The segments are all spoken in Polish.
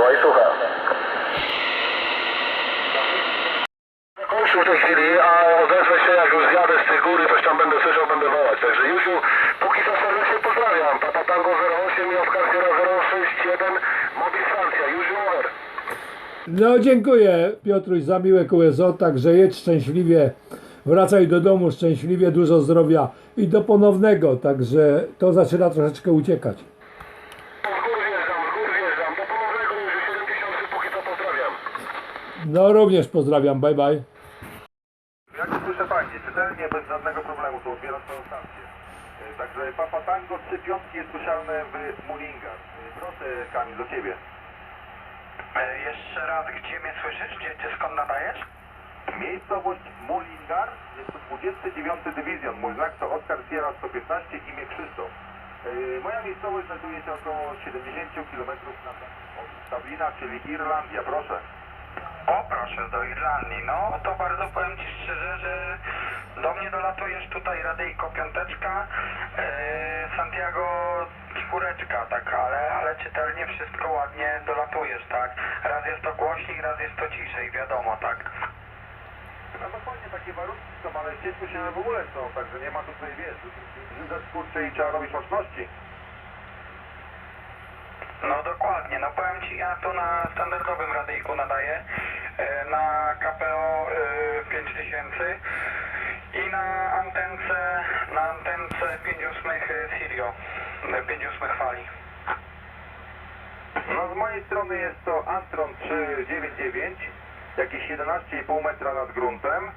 Mikołaj, słucham. Kończył w tej chwili, a odezwę się jak już zjadę z tej góry, coś tam będę słyszał, będę wołać. Także Jusiu, póki co serdecznie pozdrawiam. Papa Tango 08 i 061, Mobil Francja. Jusiu, over. No dziękuję Piotruś za miłe QSO, także jedź szczęśliwie, wracaj do domu szczęśliwie, dużo zdrowia i do ponownego, także to zaczyna troszeczkę uciekać. Z gór wjeżdżam, z gór wjeżdżam. Do ponownego Jusiu, 7000, póki co pozdrawiam. No również pozdrawiam, bye bye. Jak słyszę fajnie, czytelnie, bez żadnego problemu, to odbieram swoją stację. E, Także Papa Tango 3 piątki jest słyszalne w Mullinga. E, Proszę Kamil, do Ciebie. E, Jeszcze raz, gdzie mnie słyszysz? Gdzie, gdzie skąd nadajesz? Miejscowość Mullingar, jest to 29 Dywizjon. Mój znak to Oscar Sierra 115, imię Krzysztof. E, Moja miejscowość znajduje się około 70 km na od Dublina, czyli Irlandia. Proszę. O, proszę, do Irlandii. No, to bardzo powiem Ci szczerze, że do mnie dolatujesz tutaj radyjko piąteczka, e, Santiago czwóreczka, tak, ale, ale czytelnie wszystko ładnie dolatujesz, tak. Raz jest to głośniej, raz jest to ciszej, wiadomo, tak. No dokładnie takie warunki są, ale cieszmy się, w ogóle są, także nie ma tutaj, wiesz, żyzać kurczę i trzeba robić łączności. No dokładnie, no powiem Ci, ja tu na standardowym radyjku nadaję, na KPO e, 5000 i na antence, na antence 58 Sirio, e, 58 fali. No z mojej strony jest to Antron 399, jakieś 11,5 metra nad gruntem.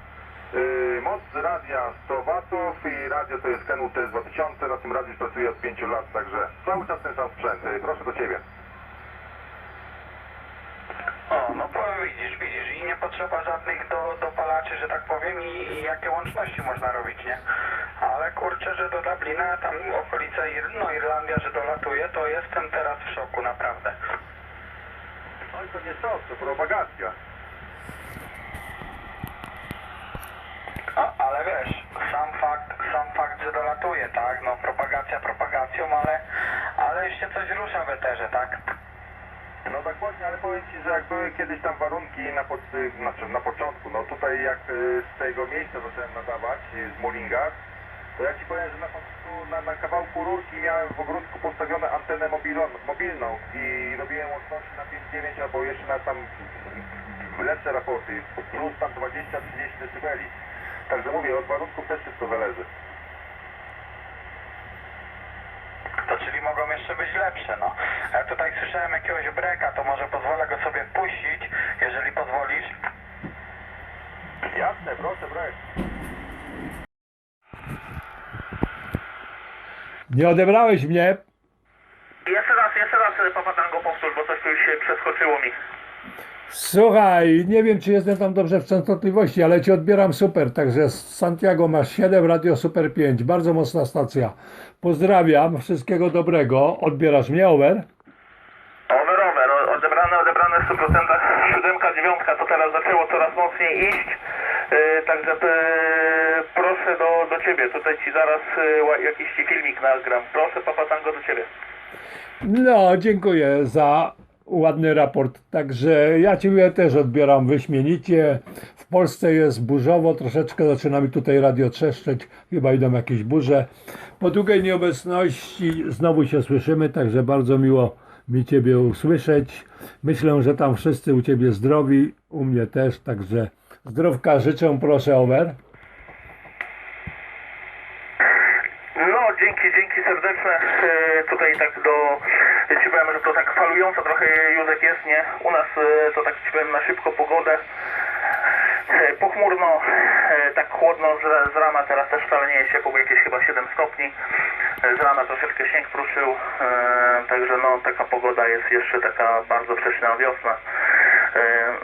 Yy, moc radia 100 watów i radio to jest Kenwood TS2000, na tym radiu pracuję od 5 lat, także cały czas ten sam sprzęt. Yy, proszę do Ciebie. O, no powiem, widzisz, widzisz, i nie potrzeba żadnych do, dopalaczy, że tak powiem, i, i jakie łączności można robić, nie? Ale kurczę, że do Dublina, tam okolice, Ir no Irlandia, że dolatuje, to jestem teraz w szoku, naprawdę. No i to nie szok, to propagacja. A, ale wiesz, sam fakt, sam fakt, że dolatuje, tak? No propagacja propagacją, ale, ale jeszcze coś rusza w eterze, tak? No dokładnie, ale powiem Ci, że jak były kiedyś tam warunki na, znaczy na początku, no tutaj jak y, z tego miejsca zacząłem nadawać, y, z Mullinga, to ja Ci powiem, że na, na, na kawałku rurki miałem w ogródku postawioną antenę mobilną, mobilną i robiłem łączności na 5,9 albo jeszcze na tam lepsze raporty, plus tam 20-30 decybeli. Także mówię, od warunków też wszystko zależy. To czyli mogą jeszcze być lepsze, no. Ja tutaj słyszałem jakiegoś breka, to może pozwolę go sobie puścić, jeżeli pozwolisz. Jasne, proszę, brać. Nie odebrałeś mnie? Jeszcze raz, jeszcze raz Papa Tango powtórz, bo coś tu się przeskoczyło mi. Słuchaj, nie wiem czy jestem tam dobrze w częstotliwości, ale Cię odbieram super, także z Santiago masz 7, Radio Super 5, bardzo mocna stacja. Pozdrawiam, wszystkiego dobrego, odbierasz mnie, over? Over, over, odebrane, odebrane w 100%. Siódemka, dziewiątka to teraz zaczęło coraz mocniej iść. Yy, także yy, proszę do, do Ciebie, tutaj Ci zaraz yy, jakiś Ci filmik nagram. Proszę Papa Tango do Ciebie. No, dziękuję za ładny raport. Także ja Ciebie też odbieram wyśmienicie. W Polsce jest burzowo, troszeczkę zaczyna mi tutaj radio trzeszczeć, chyba idą jakieś burze. Po długiej nieobecności znowu się słyszymy, także bardzo miło mi Ciebie usłyszeć. Myślę, że tam wszyscy u Ciebie zdrowi, u mnie też, także zdrowka życzę, proszę over. No, dzięki, dzięki serdeczne. E, tutaj tak do... Ci powiem, że to tak falująco trochę Józek jest, nie? U nas e, to tak ci powiem na szybko pogodę. E, pochmurno, e, tak chłodno z, z rana, teraz też wcale nie jest ciepło, jakieś chyba 7 stopni. Z rana troszeczkę śnieg pruszył, także no taka pogoda jest jeszcze taka bardzo wczesna wiosna.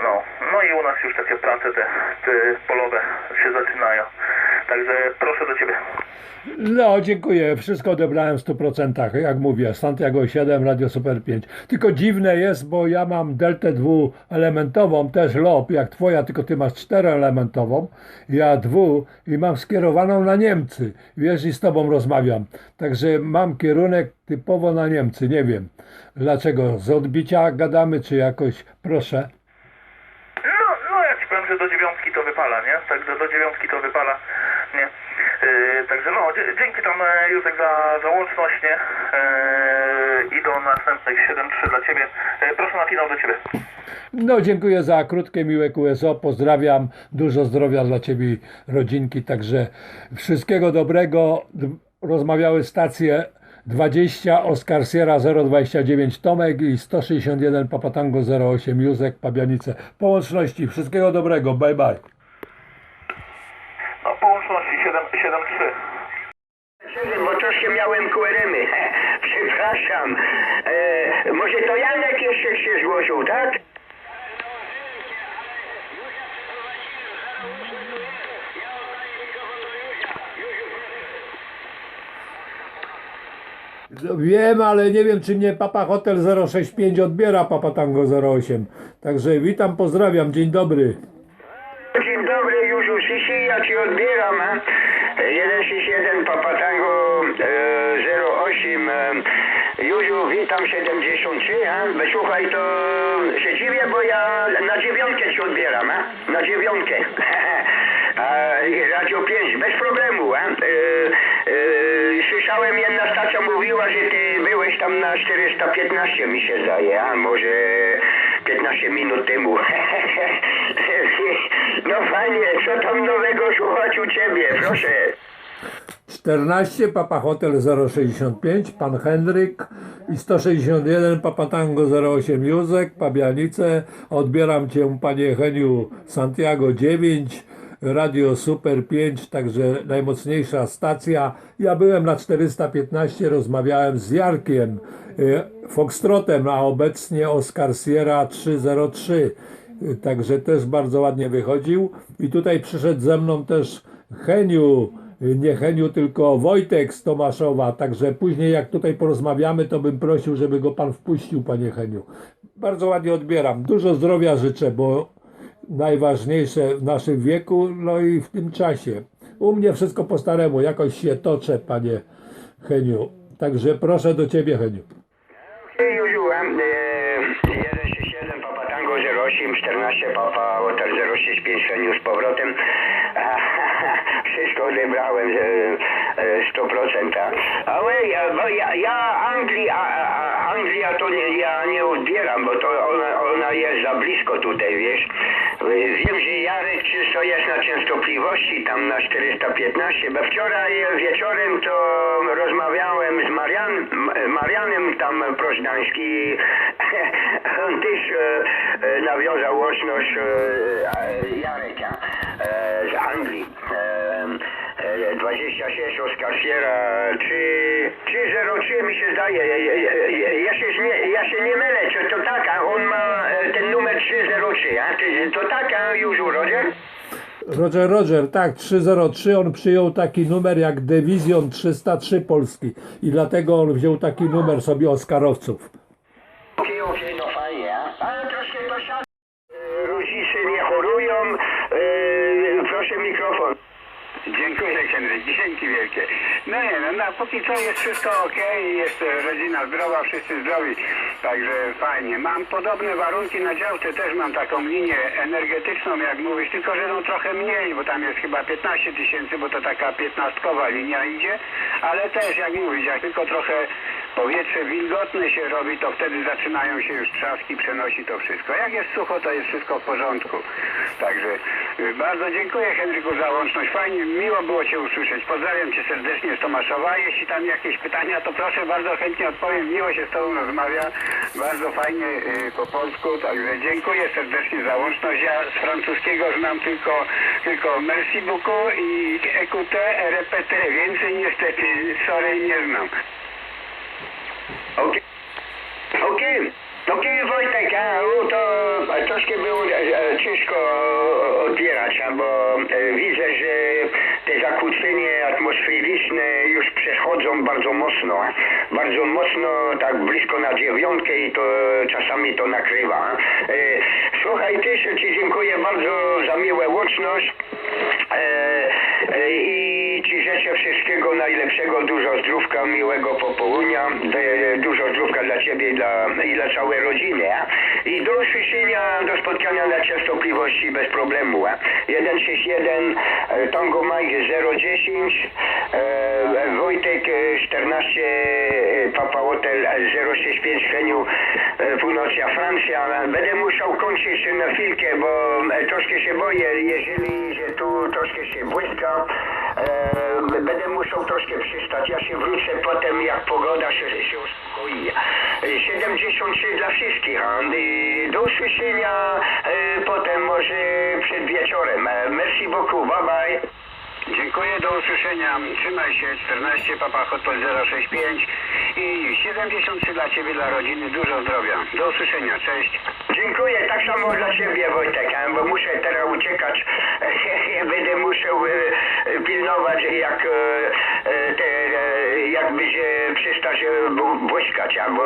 No. no i u nas już takie prace te, te polowe się zaczynają. Także proszę do Ciebie. No, dziękuję. Wszystko odebrałem w 100%. Jak mówię, Santiago 7, Radio Super 5. Tylko dziwne jest, bo ja mam deltę dwuelementową, też LOP, jak twoja, tylko ty masz czteroelementową. Ja dwu i mam skierowaną na Niemcy. Wiesz, i z tobą rozmawiam. Także mam kierunek typowo na Niemcy. Nie wiem dlaczego. Z odbicia gadamy, czy jakoś, proszę. No, no ja ci powiem, że do dziewiątki to wypala, nie? Także do dziewiątki to wypala, także no, dzięki tam e, Józek za, za łączność, nie? Yy, I do następnych 7-3 dla Ciebie. Yy, proszę finał do Ciebie. No, dziękuję za krótkie, miłe QSO. Pozdrawiam. Dużo zdrowia dla Ciebie, rodzinki. Także wszystkiego dobrego. Rozmawiały stacje 20 Oskar Sierra 029 Tomek i 161 Papatango 08 Józek Pabianice. Po łączności. Wszystkiego dobrego. Bye bye. No, po łączności 7-3. Bo troszkę miałem QRM-y. Przepraszam. E, może to Janek jeszcze się złożył, tak? Wiem, ale nie wiem, czy mnie Papa Hotel 065 odbiera Papa Tango 08. Także witam, pozdrawiam. Dzień dobry. Dzień dobry, Józiu Sisi, ja ci odbieram. a? 161 Papatango e, 08. E, Józiu, witam 73. A? Słuchaj, to się dziwię, bo ja na dziewiątkę ci odbieram. A? Na dziewiątkę. Radio 5, bez problemu. A? E, e, słyszałem, jedna stacja mówiła, że ty byłeś tam na 415, mi się zdaje, a może 15 minut temu. No fajnie, co tam nowego słuchać u ciebie, proszę. 14 Papa Hotel 065 Pan Henryk i 161 Papa Tango 08 Józek Pabianice. Odbieram Cię Panie Heniu Santiago 9 Radio Super 5 także najmocniejsza stacja. Ja byłem na 415 rozmawiałem z Jarkiem e, Foxtrotem a obecnie Oscar Sierra 303 E, Także też bardzo ładnie wychodził. I tutaj przyszedł ze mną też Heniu, nie Heniu, tylko Wojtek z Tomaszowa. Także później jak tutaj porozmawiamy, to bym prosił, żeby go pan wpuścił, panie Heniu. Bardzo ładnie odbieram. Dużo zdrowia życzę, bo najważniejsze w naszym wieku, no i w tym czasie. U mnie wszystko po staremu, jakoś się toczę, panie Heniu. Także proszę do ciebie, Heniu. Józiu, e, 167 Papa Tango 08, 14 Papa Hotel 065 Feniu z powrotem. Wszystko odebrałem e, e, 100%. Ale ja, bo ja, ja Anglii, a, a, Anglia to nie, ja nie odbieram, bo to ona, ona jest za blisko tutaj, wiesz. Wiem, że Jarek czysto jest na częstotliwości tam na 415, bo wczoraj wieczorem to rozmawiałem z Marian, Marianem tam Proźdański. On też e, e, nawiązał łączność e, e, Jareka e, z Anglii. E, e, 26 Oskar Sierra 3, 303 mi się zdaje. Ja, ja, ja, się, nie, ja się nie mylę, czy to tak, a on ma e, ten numer 303, a? Ty- To tak, a już Roger? Roger, Roger, tak, 303, on przyjął taki numer jak Dywizjon 303 Polski i dlatego on wziął taki numer sobie Oscarowców. Okej, okej, no fajnie, a? Ale troszkę to siada. E, Rodzice nie chorują. E, proszę mikrofon. Dziękuję Henryk, dzięki wielkie. No nie, no, no póki co jest wszystko ok, jest e, rodzina zdrowa, wszyscy zdrowi, także fajnie. Mam podobne warunki na działce, też mam taką linię energetyczną, jak mówisz, tylko że no trochę mniej, bo tam jest chyba 15 tysięcy, bo to taka piętnastkowa linia idzie, ale też jak mówisz, jak tylko trochę powietrze wilgotne się robi, to wtedy zaczynają się już trzaski, przenosi to wszystko. Jak jest sucho, to jest wszystko w porządku. Także y, bardzo dziękuję Henryku za łączność. Fajnie, miło było Cię usłyszeć. Pozdrawiam Cię serdecznie z Tomaszowa. Jeśli tam jakieś pytania, to proszę, bardzo chętnie odpowiem. Miło się z Tobą rozmawia. Bardzo fajnie y, po polsku, także dziękuję serdecznie za łączność. Ja z francuskiego znam tylko, tylko merci beaucoup i EQT, RPT. Więcej niestety, sorry, nie znam. Okej. Okej. Okej, Wojtek, a to troszkę było e, e, ciężko odbierać, bo e, widzę, że te zakłócenia atmosferyczne już przechodzą bardzo mocno. Bardzo mocno, tak blisko na dziewiątkę i to czasami to nakrywa. Słuchaj, też Ci dziękuję bardzo za miłą łączność. I Ci życzę wszystkiego najlepszego, dużo zdrówka, miłego popołudnia, e, dużo zdrówka dla Ciebie i dla, i dla całej rodziny. a? I do usłyszenia, do spotkania na częstotliwości bez problemu. a? 161 e, Tango Mike 010 e, Wojtek e, 14 e, Papa Hotel 065 Heniu e, Północna Francja. Będę musiał kończyć na chwilkę, bo troszkę się boję, jeżeli że tu troszkę się błyska. E, będę musiał troszkę przystać. Ja się wrócę potem, jak pogoda się, się uspokoi. E, 73 dla wszystkich. Do usłyszenia e, potem, może przed wieczorem. E, Merci beaucoup, bye bye. Dziękuję, do usłyszenia. Trzymaj się, 14 Papa Hotel 065 i 73 dla Ciebie, dla rodziny. Dużo zdrowia. Do usłyszenia, cześć. Dziękuję, tak samo dla Ciebie Wojtek, błyskać, a, bo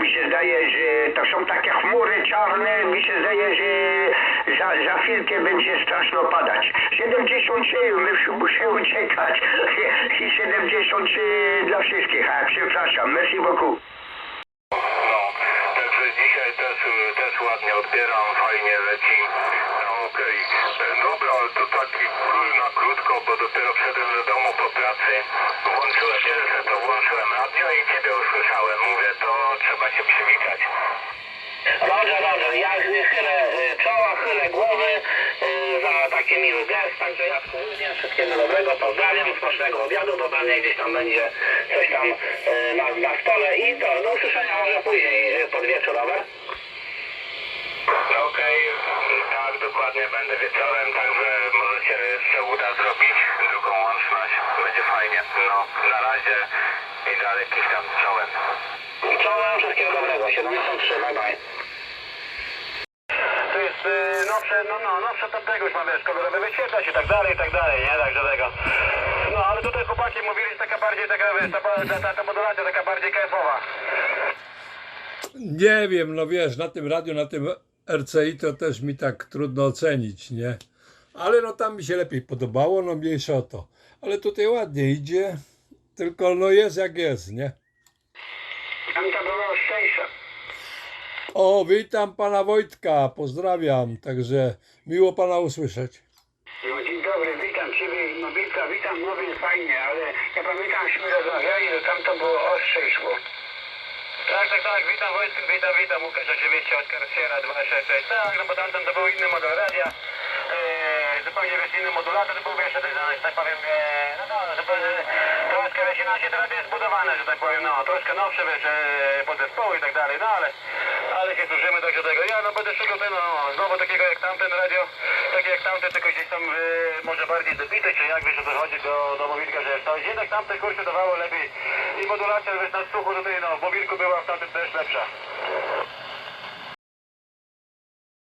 mi się zdaje, że to są takie chmury czarne, mi się zdaje, że za, za chwilkę będzie straszno padać. 73, muszę, muszę uciekać i 73 dla wszystkich, a przepraszam, merci beaucoup. No, także dzisiaj też, też ładnie odbieram, fajnie leci. Okej. E, Dobra, ale to taki król na krótko, bo dopiero wszedłem do domu po pracy. Włączyłem pierwsze, to włączyłem radio i ciebie usłyszałem. Mówię, to trzeba się przywitać. Dobrze, dobrze, ja chylę y, czoła, chylę głowy y, za taki miły gest, także ja również wszystkiego dobrego, pozdrawiam smacznego obiadu, bo pewnie gdzieś tam będzie coś tam y, na, na stole i to, do usłyszenia może później y, pod wieczór, dobra? No okej, tak, dokładnie będę wieczorem, także może się jeszcze uda zrobić drugą łączność. Będzie fajnie. No, na razie i dalej jakiś tam czołem. Czołem, wszystkiego dobrego, 73, bye bye. To jest y, nowsze, no, no, nowsze to tego już ma, wiesz, kolorowe wyświetlać i tak dalej, i tak dalej, nie? Także tego. No, ale tutaj chłopaki mówili, że taka bardziej, taka, wiesz, ta, ta, ta, ta modulacja taka bardziej kайfowa. Nie wiem, no wiesz, na tym radiu, na tym RCI to też mi tak trudno ocenić, nie? Ale no tam mi się lepiej podobało, no mniejsza o to. Ale tutaj ładnie idzie, tylko no jest jak jest, nie? Tam to było szczęście. O, witam pana Wojtka, pozdrawiam, także miło pana usłyszeć. No, dzień dobry, witam Ciebie, Mobilka, witam, mobil fajnie, ale ja pamiętam, żeśmy rozmawiali, że tam to było ostrzej szło. Tak, tak, tak, witam Wojtek, witam, witam, Łukasz oczywiście od Carciera 266, tak, no bo tamten to był inny model radia, eee, zupełnie wiesz, inny modulator, to był wiesz, że tak powiem, eee, no, no, zupełnie, troszkę wiesz, inaczej to jest zbudowane, że tak powiem, no, troszkę nowsze, wiesz, eee, podzespoły i tak dalej, no ale, ale się służymy tak do tego, ja no będę szukał no, znowu takiego jak tamten radio, takie jak tamten, tylko gdzieś tam, może bardziej dobity, czy jak wiesz, o co chodzi do, do mobilka, że to, jednak tamte kurczę dawało lepiej i modulacja, na słuchu tutaj, no, w mobilku była w tamtym też lepsza.